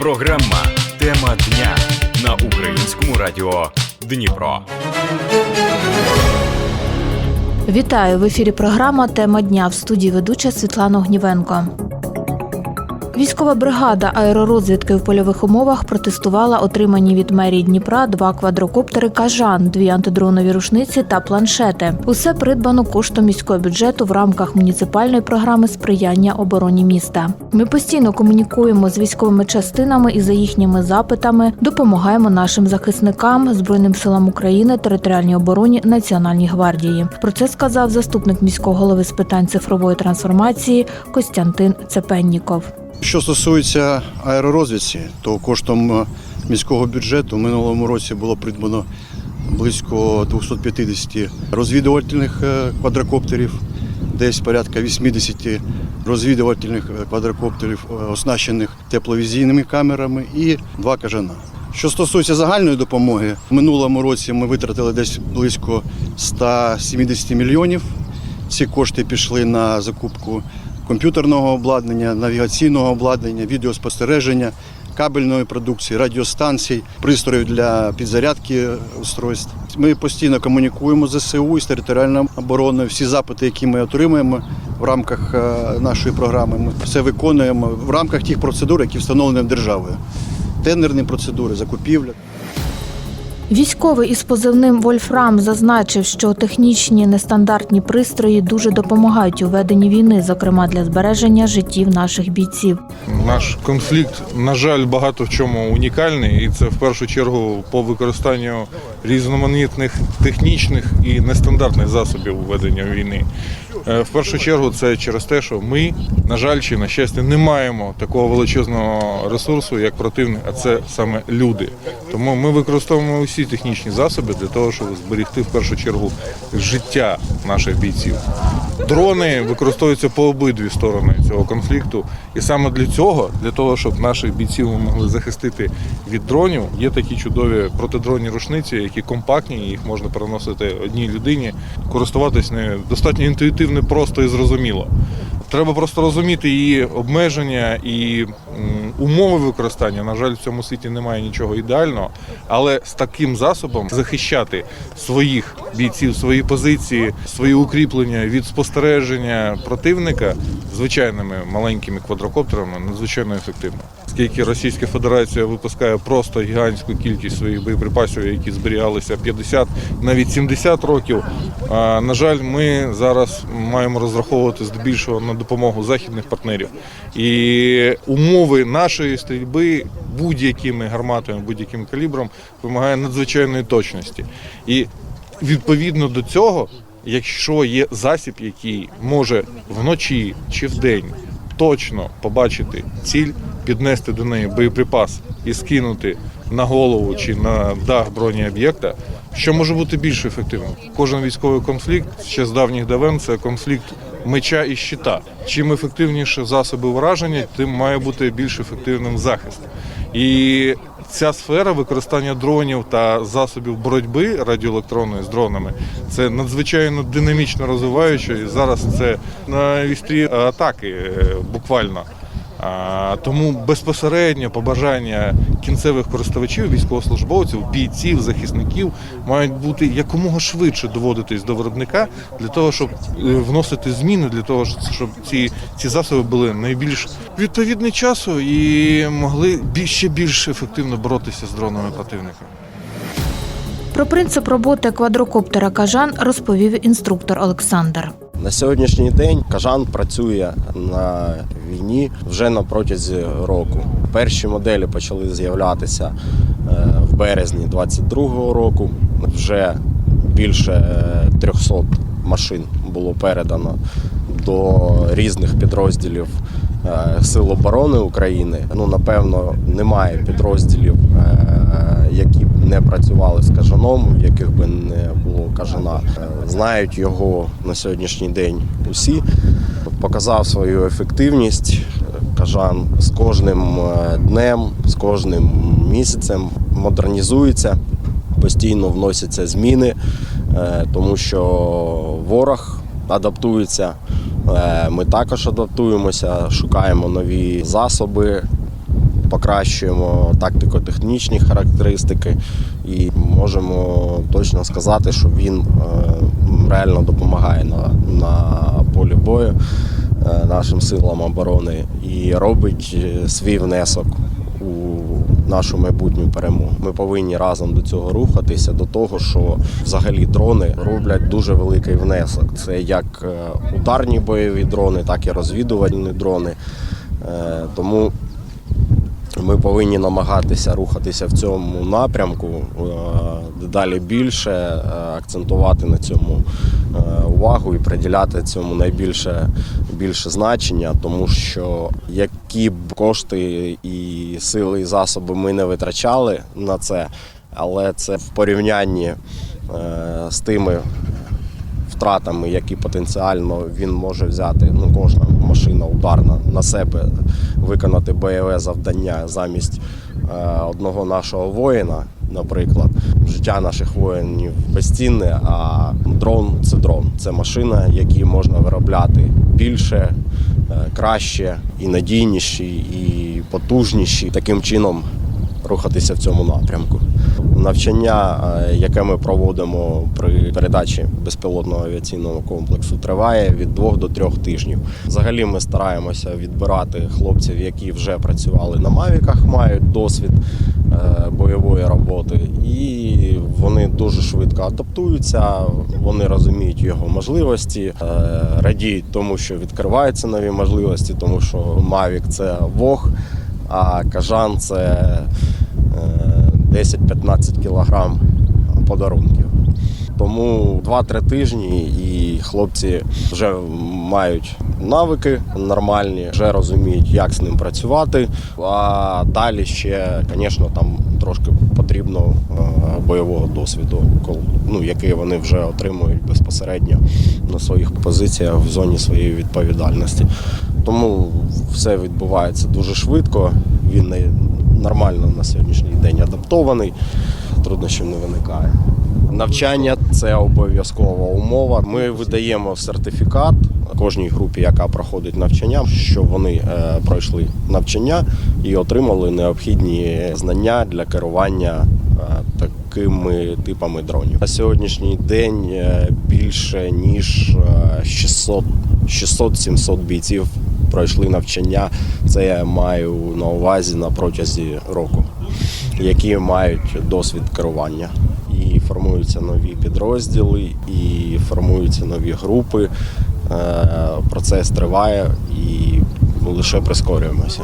Програма Тема дня на українському радіо Дніпро. Вітаю в ефірі. Програма Тема дня в студії ведуча Світлана Гнівенко. Військова бригада аеророзвідки в польових умовах протестувала отримані від мерії Дніпра два квадрокоптери Кажан, дві антидронові рушниці та планшети. Усе придбано коштом міського бюджету в рамках муніципальної програми сприяння обороні міста. Ми постійно комунікуємо з військовими частинами і за їхніми запитами допомагаємо нашим захисникам, збройним силам України, територіальній обороні, Національній гвардії. Про це сказав заступник міського голови з питань цифрової трансформації Костянтин Цепенніков. Що стосується аеророзвідці, то коштом е, міського бюджету в минулому році було придбано близько 250 розвідувальних е, квадрокоптерів, десь порядка 80 розвідувальних е, квадрокоптерів, оснащених тепловізійними камерами, і два кажана. Що стосується загальної допомоги, в минулому році ми витратили десь близько 170 мільйонів. Ці кошти пішли на закупку комп'ютерного обладнання, навігаційного обладнання, відеоспостереження, кабельної продукції, радіостанцій, пристроїв для підзарядки устройств. Ми постійно комунікуємо з ЗСУ і з територіальною обороною. Всі запити, які ми отримуємо в рамках е, нашої програми, ми все виконуємо в рамках тих процедур, які встановлені державою. Тендерні процедури, закупівля. Військовий із позивним Вольфрам зазначив, що технічні нестандартні пристрої дуже допомагають у веденні війни, зокрема для збереження життів наших бійців. Наш конфлікт, на жаль, багато в чому унікальний, і це в першу чергу по використанню різноманітних технічних і нестандартних засобів ведення війни. Е, В першу чергу це через те, що ми, на жаль, чи на щастя, не маємо такого величезного ресурсу, як противник, а це саме люди. Тому ми використовуємо усі технічні засоби для того, щоб зберегти в першу чергу життя наших бійців. Дрони використовуються по обидві сторони цього конфлікту, і саме для цього, для того, щоб наших бійців могли захистити від дронів, є такі чудові протидронні рушниці, які компактні, їх можна переносити одній людині. Користуватись не достатньо інтуїтивно, просто і зрозуміло. Треба просто розуміти її обмеження і умови використання. На жаль, в цьому світі немає нічого ідеального, але з таким засобом захищати своїх бійців, свої позиції, свої укріплення від спостереження противника звичайними маленькими квадрокоптерами надзвичайно ефективно. Оскільки Російська Федерація випускає просто гігантську кількість своїх боєприпасів, які зберігалися 50, навіть 70 років. На жаль, ми зараз маємо розраховувати здебільшого на допомогу західних партнерів. І умови нашої стрільби будь-якими гарматами, будь-яким калібром вимагає надзвичайної точності. І відповідно до цього, якщо є засіб, який може вночі чи вдень точно побачити ціль, піднести до неї боєприпас і скинути на голову чи на дах бронеоб'єкта, що може бути більш ефективним? Кожен військовий конфлікт ще з давніх давен це конфлікт меча і щита. Чим ефективніше засоби враження, тим має бути більш ефективним захист. І ця сфера використання дронів та засобів боротьби радіоелектронної з дронами це надзвичайно динамічно розвиваюче. І зараз це на вістрі атаки е, буквально. Тому безпосередньо побажання кінцевих користувачів, військовослужбовців, бійців, захисників мають бути якомога швидше доводитись до виробника для того, щоб е, вносити зміни, для того, щоб ці, ці засоби були найбільш відповідні часу і могли ще більш ефективно боротися з дронами противника. Про принцип роботи квадрокоптера Кажан розповів інструктор Олександр. На сьогоднішній день Кажан працює на війні вже на протязі року. Перші моделі почали з'являтися е, в березні 22-го року. Вже більше е, 300 машин було передано до різних підрозділів е, Сил оборони України. Ну, напевно, немає підрозділів, е, які б не працювали з кажаном, в яких би не було кажана. Е, Знають його на сьогоднішній день усі. Показав свою ефективність. Кажан з кожним е, днем, з кожним місяцем модернізується, постійно вносяться зміни, е, тому що ворог адаптується. Е, Ми також адаптуємося, шукаємо нові засоби, покращуємо тактико-технічні характеристики і можемо точно сказати, що він е, реально допомагає на, на полі бою е, нашим силам оборони і робить свій внесок нашу майбутню перемогу. Ми повинні разом до цього рухатися, до того, що взагалі дрони роблять дуже великий внесок. Це як е, ударні бойові дрони, так і розвідувальні дрони. Е, Тому ми повинні намагатися рухатися в цьому напрямку, е, дедалі більше е, акцентувати на цьому е, увагу і приділяти цьому найбільше більше значення, тому що які б кошти і сили і засоби ми не витрачали на це, але це в порівнянні з тими втратами, які потенціально він може взяти. Ну, кожна машина ударна на себе виконати бойове завдання замість е, одного нашого воїна, наприклад. Життя наших воїнів безцінне, а дрон це дрон. Це машина, які можна виробляти більше, е, краще і надійніші, і потужніші. Таким чином рухатися в цьому напрямку. Навчання, е, яке ми проводимо при передачі безпілотного авіаційного комплексу, триває від двох до трьох тижнів. Взагалі ми стараємося відбирати хлопців, які вже працювали на мавіках, мають досвід е, бойової роботи, і вони дуже швидко адаптуються, вони розуміють його можливості, е, радіють тому, що відкриваються нові можливості, тому що Mavic – це Вог, а кажан це 10-15 кілограм подарунків. Тому 2-3 тижні і хлопці вже мають навики нормальні, вже розуміють, як з ним працювати. А далі ще, звісно, там трошки потрібно е, бойового досвіду, ну, який вони вже отримують безпосередньо на своїх позиціях в зоні своєї відповідальності. Тому все відбувається дуже швидко. Він не- нормально на сьогоднішній день адаптований, труднощів не виникає. Навчання це обов'язкова умова. Ми видаємо сертифікат кожній групі, яка проходить навчання, що вони е, пройшли навчання і отримали необхідні знання для керування е, такими типами дронів. На сьогоднішній день е, більше ніж е, 600 600-700 бійців пройшли навчання. Це я маю на увазі на протязі року, які мають досвід керування. І формуються нові підрозділи, і формуються нові групи. Е, Процес триває і ми лише прискорюємося.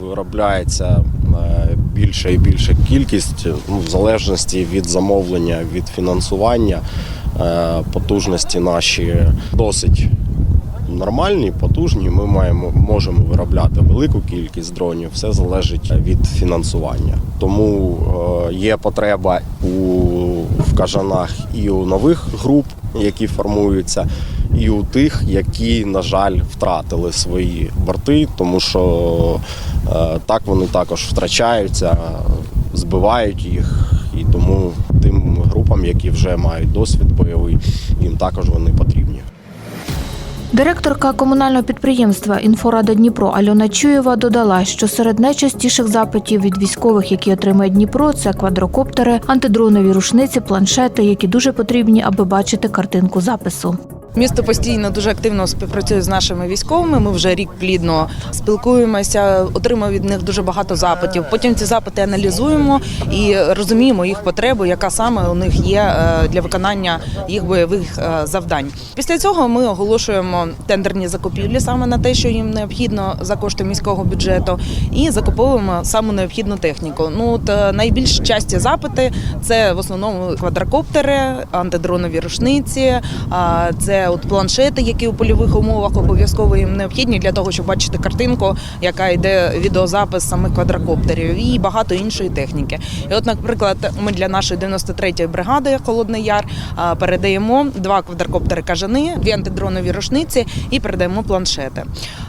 Виробляється е, більша і більша кількість ну, в залежності від замовлення, від фінансування. Е, Потужності наші досить нормальні, потужні. Ми маємо можемо виробляти велику кількість дронів. Все залежить від фінансування. Тому е, є потреба у в кажанах і у нових груп, які формуються, і у тих, які, на жаль, втратили свої борти, тому що е, так вони також втрачаються, збивають їх, і тому тим групам, які вже мають досвід бойовий, їм також вони потрібні. Директорка комунального підприємства Інфорада Дніпро Альона Чуєва додала, що серед найчастіших запитів від військових, які отримує Дніпро, це квадрокоптери, антидронові рушниці, планшети, які дуже потрібні, аби бачити картинку запису. Місто постійно дуже активно співпрацює з нашими військовими. Ми вже рік плідно спілкуємося, отримуємо від них дуже багато запитів. Потім ці запити аналізуємо і розуміємо їх потребу, яка саме у них є е, для виконання їх бойових е, завдань. Після цього ми оголошуємо тендерні закупівлі саме на те, що їм необхідно за кошти міського бюджету, і закуповуємо саму необхідну техніку. Ну от е, найбільш часті запити це в основному квадрокоптери, антидронові рушниці. а, От планшети, які у польових умовах обов'язково їм необхідні для того, щоб бачити картинку, яка йде відеозапис самих квадрокоптерів, і багато іншої техніки. І от, наприклад, ми для нашої 93-ї бригади Холодний Яр передаємо два квадрокоптери кажани, дві антидронові рушниці і передаємо планшети.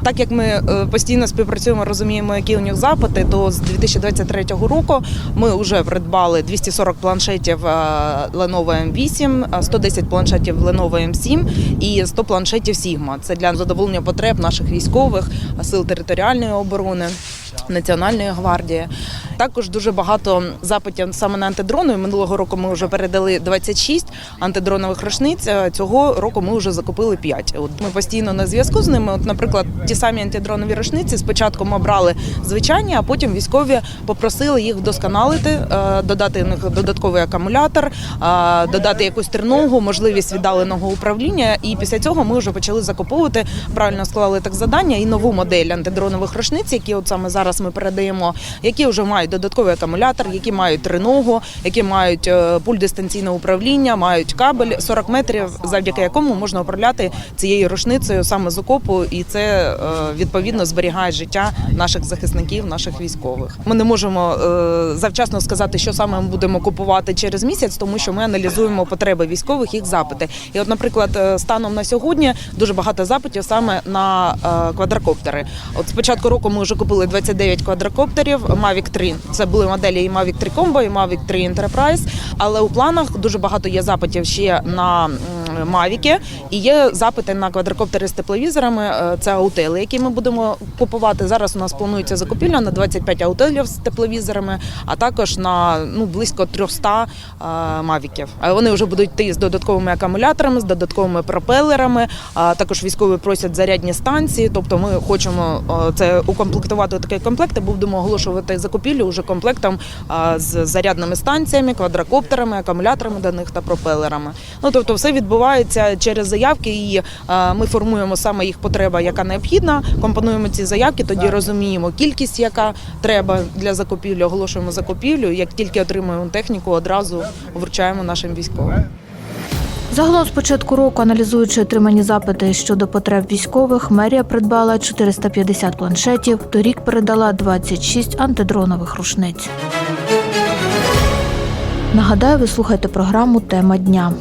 Так як ми е, постійно співпрацюємо, розуміємо, які у них запити, то з 2023 року ми вже придбали 240 планшетів е, Lenovo M8, е, 110 планшетів Lenovo M7 і 100 планшетів Сігма. Це для задоволення потреб наших військових, сил територіальної оборони. Національної гвардії також дуже багато запитів саме на антидрони. Минулого року ми вже передали 26 антидронових рушниць. Цього року ми вже закупили 5. От ми постійно на зв'язку з ними. От, наприклад, ті самі антидронові рушниці. Спочатку ми брали звичайні, а потім військові попросили їх вдосконалити, е, додати в них додатковий акумулятор, е, додати якусь триногу, можливість віддаленого управління. І після цього ми вже почали закуповувати. Правильно склали так завдання і нову модель антидронових рушниць, які от саме зараз ми передаємо, які вже мають додатковий акумулятор, які мають триногу, які мають е, пульт дистанційного управління, мають кабель 40 метрів, завдяки якому можна управляти цією рушницею саме з окопу, і це е, відповідно зберігає життя наших захисників, наших військових. Ми не можемо е, завчасно сказати, що саме ми будемо купувати через місяць, тому що ми аналізуємо потреби військових, їх запити. І, от, наприклад, станом на сьогодні дуже багато запитів саме на квадрокоптери. От з початку року ми вже купили 29 квадрокоптерів Mavic 3. Це були моделі і Mavic 3 Combo, і Mavic 3 Enterprise. Але у планах дуже багато є запитів ще на м, Mavic, і є запити на квадрокоптери з тепловізорами. Е, Це аутели, які ми будемо купувати. Зараз у нас планується закупівля на 25 аутелів з тепловізорами, а також на ну близько 300 е, мавіків. Вони вже будуть йти з додатковими акумуляторами, з додатковими пропелерами. Також військові просять зарядні станції. Тобто, ми хочемо е, це укомплектувати такий комплект. і Будемо оголошувати закупівлю вже комплектом е, з зарядними станціями, квадрокоптерами, акумуляторами до них та пропелерами. Ну тобто, все відбувається через заявки, і е, ми формуємо саме їх потреба, яка необхідна. Компонуємо ці заявки, тоді розуміємо кількість, яка треба для закупівлі. Оголошуємо закупівлю. Як тільки отримуємо техніку, одразу вручаємо нашим військовим. Загалом з початку року, аналізуючи отримані запити щодо потреб військових, мерія придбала 450 планшетів, торік передала 26 антидронових рушниць. Нагадаю, ви слухаєте програму Тема дня.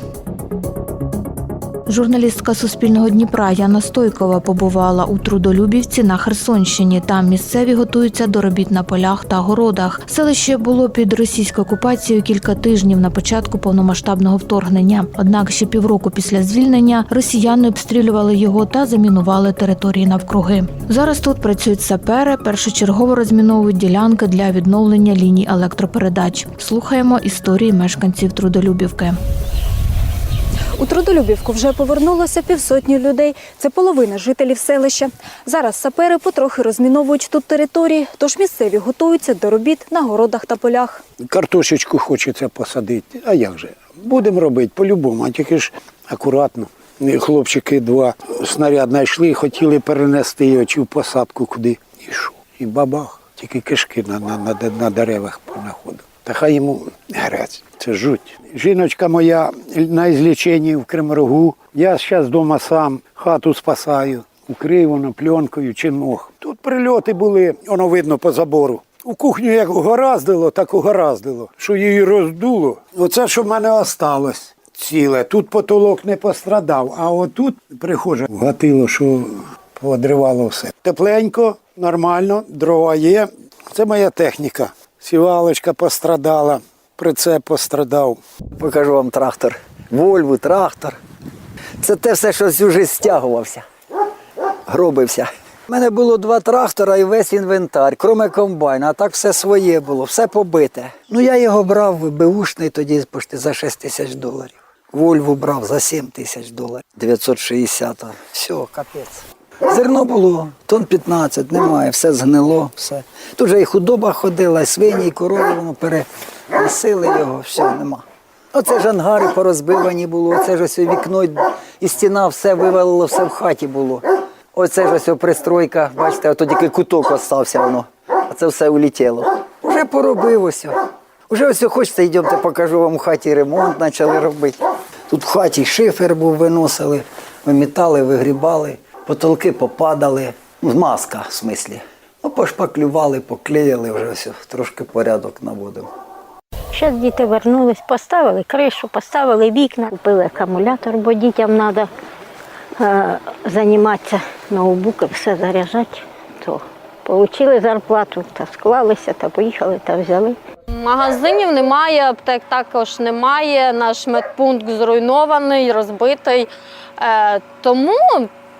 Журналістка Суспільного Дніпра Яна Стойкова побувала у Трудолюбівці на Херсонщині. Там місцеві готуються до робіт на полях та городах. Селище було під російською окупацією кілька тижнів на початку повномасштабного вторгнення. Однак ще півроку після звільнення росіяни обстрілювали його та замінували території навкруги. Зараз тут працюють сапери, першочергово розміновують ділянки для відновлення ліній електропередач. Слухаємо історії мешканців Трудолюбівки. У Трудолюбівку вже повернулося півсотні людей. Це половина жителів селища. Зараз сапери потрохи розміновують тут території, тож місцеві готуються до робіт на городах та полях. Картошечку хочеться посадити. А як же? Будемо робити по-любому, а тільки ж акуратно. Хлопчики два снаряд знайшли, і хотіли перенести його чи в посадку куди. І що? І бабах, тільки кишки на, на, на, на деревах понаходив. Та хай йому грець. Це жуть. Жіночка моя на ізліченні в Кримрогу. Я зараз вдома сам хату спасаю. Укрив пленкою чи мох. Тут прильоти були, воно видно по забору. У кухню як угораздило, так угораздило, що її роздуло. Оце, що в мене осталось ціле. Тут потолок не пострадав, а отут прихоже вгатило, що подривало все. Тепленько, нормально, дрова є. Це моя техніка. Сівалочка пострадала, прицеп пострадав. Покажу вам трактор. Вольву, трактор. Це те все, що життя стягувався. Гробився. У мене було два трактора і весь інвентар, кроме комбайна, а так все своє було, все побите. Ну я його брав беушний тоді почти за 6 тисяч доларів. Вольву брав за 7 тисяч доларів. 960. Все, капець. Зерно було, тон 15, немає, все згнило, все. Тут же і худоба ходила, і свині, і корови, воно переносили його, все, нема. Оце ж ангари порозбивані було, оце ж ось вікно і стіна, все вивалило, все в хаті було. Оце ж ось пристройка, бачите, ото тільки куток остався воно, а це все улетіло. Уже поробив ось. Уже ось хочете, йдемте, покажу вам у хаті ремонт почали робити. Тут в хаті шифер був, виносили, вимітали, вигрібали, потолки попадали. Ну, маска, в смислі. Ну, пошпаклювали, поклеїли, вже ось трошки порядок наводив. Зараз діти вернулись, поставили кришу, поставили вікна, купили акумулятор, бо дітям треба е, займатися ноутбуки, все заряджати. То отримали зарплату, та склалися, та поїхали та взяли. Магазинів немає, аптек також немає. Наш медпункт зруйнований, розбитий. Е, тому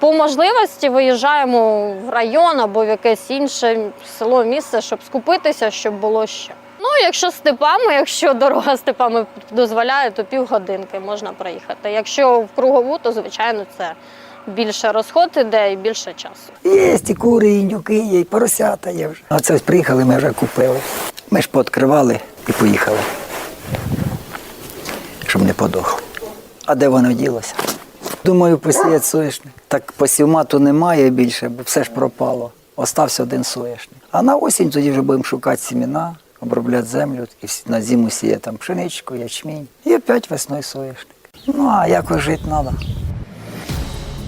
по можливості виїжджаємо в район або в якесь інше село, місце, щоб скупитися, щоб було що. Ну, якщо степами, якщо дорога степами дозволяє, то півгодинки можна проїхати. Якщо в кругову, то звичайно це більше розход іде і більше часу. Є і кури, і індюки є, і поросята є вже. А це приїхали, ми вже купили. Ми ж пооткривали і поїхали. Щоб не подохло. А де воно ділося? Думаю, посіять соняшник. Так посівмату немає більше, бо все ж пропало. Остався один соняшник. А на осінь тоді вже будемо шукати сімена, обробляти землю і на зиму сіє там пшеничку, ячмінь. І опять весною соняшник. Ну а якось жити треба.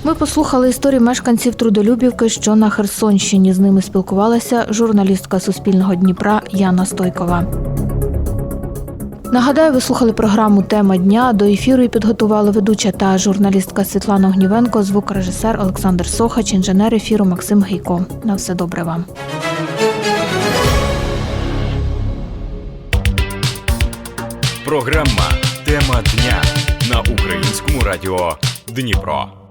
Ми послухали історії мешканців Трудолюбівки, що на Херсонщині. З ними спілкувалася журналістка Суспільного Дніпра Яна Стойкова. Нагадаю, ви слухали програму Тема дня. До ефіру і підготували ведуча та журналістка Світлана Гнівенко, звукорежисер Олександр Сохач, інженер ефіру Максим Гейко. На все добре вам. Програма Тема дня на українському радіо Дніпро.